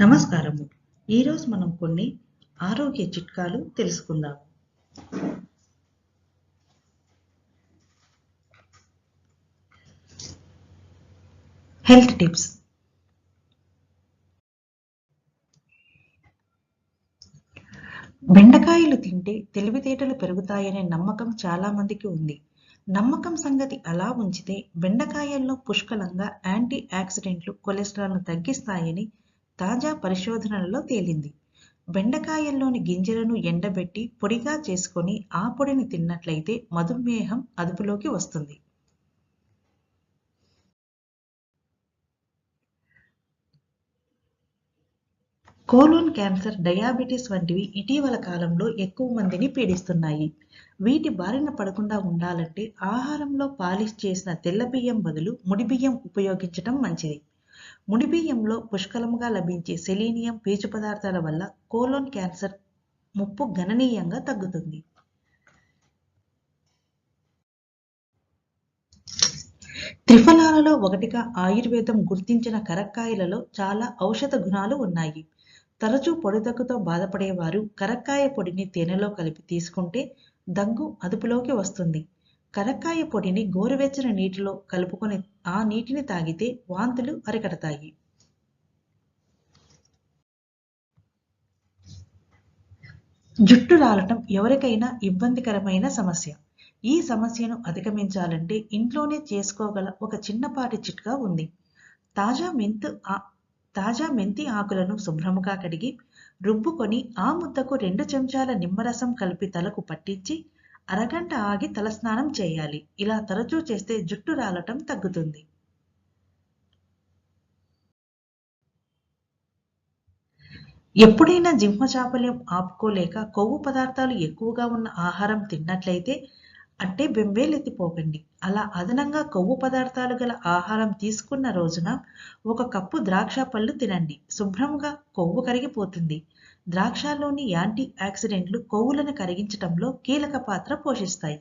నమస్కారము. ఈరోజు మనం కొన్ని ఆరోగ్య చిట్కాలు తెలుసుకుందాం. Health tips. బెండకాయలు తింటే తెలివితేటలు పెరుగుతాయనే నమ్మకం చాలా మందికి ఉంది. నమ్మకం సంగతి అలా ఉంచితే బెండకాయల్లో పుష్కలంగా యాంటీ ఆక్సిడెంట్లు కొలెస్ట్రాల్ను తగ్గిస్తాయని తాజా పరిశోధనలలో తేలింది. బెండకాయల్లోని గింజలను ఎండబెట్టి పొడిగా చేసుకొని ఆ పొడిని తిన్నట్లయితే మధుమేహం అదుపులోకి వస్తుంది. కోలోన్ క్యాన్సర్ డయాబెటీస్ వంటివి ఇటీవల కాలంలో ఎక్కువ మందిని పీడిస్తున్నాయి. వీటి బారిన పడకుండా ఉండాలంటే ఆహారంలో పాలిష్ చేసిన తెల్ల బియ్యం బదులు ముడి బియ్యం ఉపయోగించడం మంచిది. ముడి బియ్యంలో పుష్కలముగా లభించే సెలీనియం పీచు పదార్థాల వల్ల కోలోన్ క్యాన్సర్ ముప్పు గణనీయంగా తగ్గుతుంది. త్రిఫలాలలో ఒకటిగా ఆయుర్వేదం గుర్తించిన కరక్కాయలలో చాలా ఔషధ గుణాలు ఉన్నాయి. తరచూ పొడిదగ్గుతో బాధపడేవారు కరక్కాయ పొడిని తేనెలో కలిపి తీసుకుంటే దగ్గు అదుపులోకి వస్తుంది. కరక్కాయ పొడిని గోరువెచ్చని నీటిలో కలుపుకొని ఆ నీటిని తాగితే వాంతులు అరికడతాయి. జుట్టు రాలటం ఎవరికైనా ఇబ్బందికరమైన సమస్య. ఈ సమస్యను అధిగమించాలంటే ఇంట్లోనే చేసుకోగల ఒక చిన్నపాటి చిట్కా ఉంది. తాజా మెంతు తాజా మెంతి ఆకులను శుభ్రముగా కడిగి రుబ్బుకొని ఆ ముద్దకు రెండు చెంచాల నిమ్మరసం కలిపి తలకు పట్టించి అరగంట ఆగి తలస్నానం చేయాలి. ఇలా తరచూ చేస్తే జుట్టు రాలటం తగ్గుతుంది. ఎప్పుడైనా జిహ్మ చాపల్యం ఆపుకోలేక కొవ్వు పదార్థాలు ఎక్కువగా ఉన్న ఆహారం తిన్నట్లయితే అంటే బెంబేలెత్తిపోకండి అలా అదనంగా కొవ్వు పదార్థాలు గల ఆహారం తీసుకున్న రోజున ఒక కప్పు ద్రాక్ష పళ్ళు తినండి. శుభ్రంగా కొవ్వు కరిగిపోతుంది. ద్రాక్షలోని యాంటీ ఆక్సిడెంట్లు కొవ్వులను కరిగించటంలో కీలక పాత్ర పోషిస్తాయి.